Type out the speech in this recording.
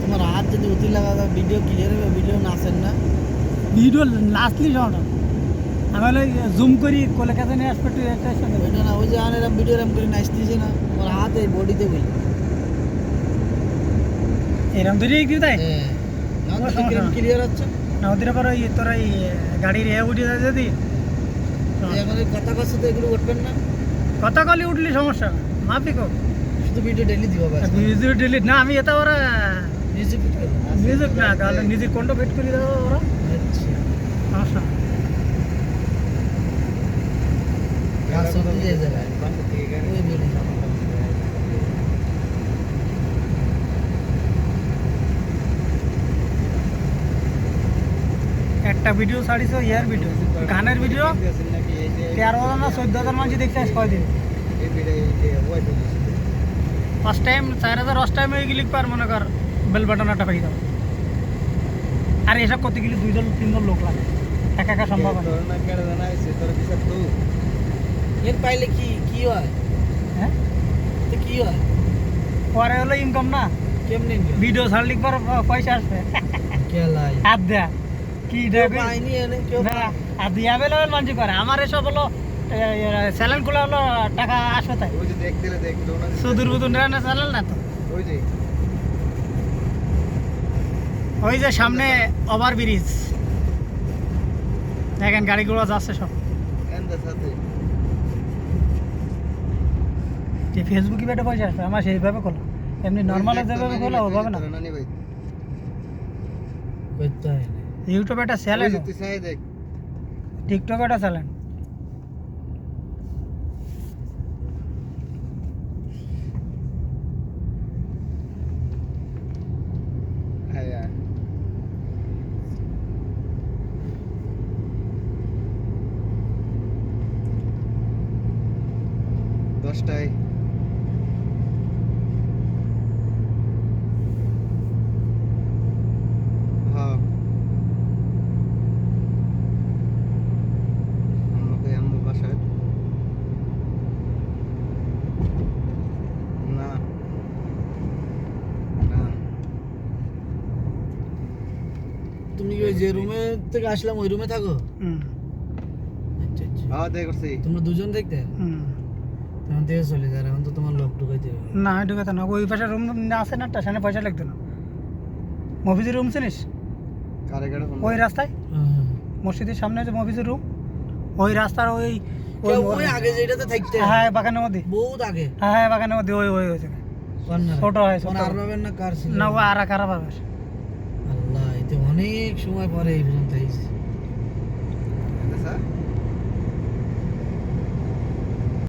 তোমার হাত যদি উতি লাগা ভিডিও ক্লিয়ার হবে ভিডিও নাচেন না। ভিডিও নাচলি যখন আমার জুম করি কলকাতা নিয়ে আসবে এটা না ওই যে আর এরকম ভিডিও এরকম করে নাচতেছে না তোমার হাত এই বডিতে বলি এরকম ধরেই কি তাই ক্লিয়ার হচ্ছে না। ওদের পর ওই তোর এই গাড়ির এ উঠে যায় যদি কথা কথা তো এগুলো উঠবেন না। কথা কলি উঠলি সমস্যা মাফি কো শুধু ভিডিও ডেলি দিব ব্যাস মিউজিক ডিলিট না আমি এটা ওরা মিউজিক মিউজিক না তাহলে নিজে কোনটা ফিট করে দেবো ওরা। আচ্ছা। সমস্যা একটা ভিডিও ছাড়িস ইয়ার ভিডিও গানের ভিডিও তেরো হাজার না চোদ্দ হাজার মানুষ দেখছে কয়দিন? ফার্স্ট টাইম চার হাজার ফার্স্ট টাইম হয়ে গেলি পার মনে কর বেল বাটন একটা পাই দাও আর এসব করতে গেলে দুইজন তিনজন লোক লাগে। একা একা সম্ভব না। এর পাইলে কি কি হয়? হ্যাঁ? তো কি হয়? পরে হলো ইনকাম না। কেমনে ভিডিও ছাড়লি পর পয়সা আসবে? কেলাই হাত দেয়া কি দেবে? আর দিয়ে মানুষ করে। আমার এসব হলো স্যালেনগুলো হলো টাকা আসবে তাই। সুদূর বুদুর না স্যালেন না তো? ওই যে। সামনে ওভার ব্রিজ। দেখেন গাড়িগুলো যাচ্ছে সব। যে ফেসবুকে বেটে পয়সা আসবে আমার সেইভাবে করলাম এমনি নর্মাল যেভাবে করলে ওভাবে না। করতে হয় না। ইউটিউবে একটা স্যালেন টিকটকে একটা স্যালেন দশটায় হ্যাঁ আমাকে আম্মু বাসায় না না তুমি কি যে রুমে থেকে আসলাম ওই রুমে থাকো? হুম। আচ্ছা আচ্ছা। হ্যাঁ করছি তোমরা দুজন দেখতে? হুম। তখন থেকে চলে যায় এখন তো তোমার লোক ঢুকাইতে হবে। না কথা না। ওই পাশে রুম আছে না সেখানে পয়সা লাগতো না। মফিজের রুম চিনিস? কারে কারে ওই রাস্তায়। মসজিদের সামনে যে মফিজের রুম ওই রাস্তার ওই ওই আগে যেটাতে থাকতে হ্যাঁ বাগানের মধ্যে। বহুত আগে। হ্যাঁ হ্যাঁ বাগানের মধ্যে ওই ওই ওই ছোট হয় ছোট। আর না কার না ও আর আল্লাহ এতে অনেক সময় পরে এই পর্যন্ত স্যার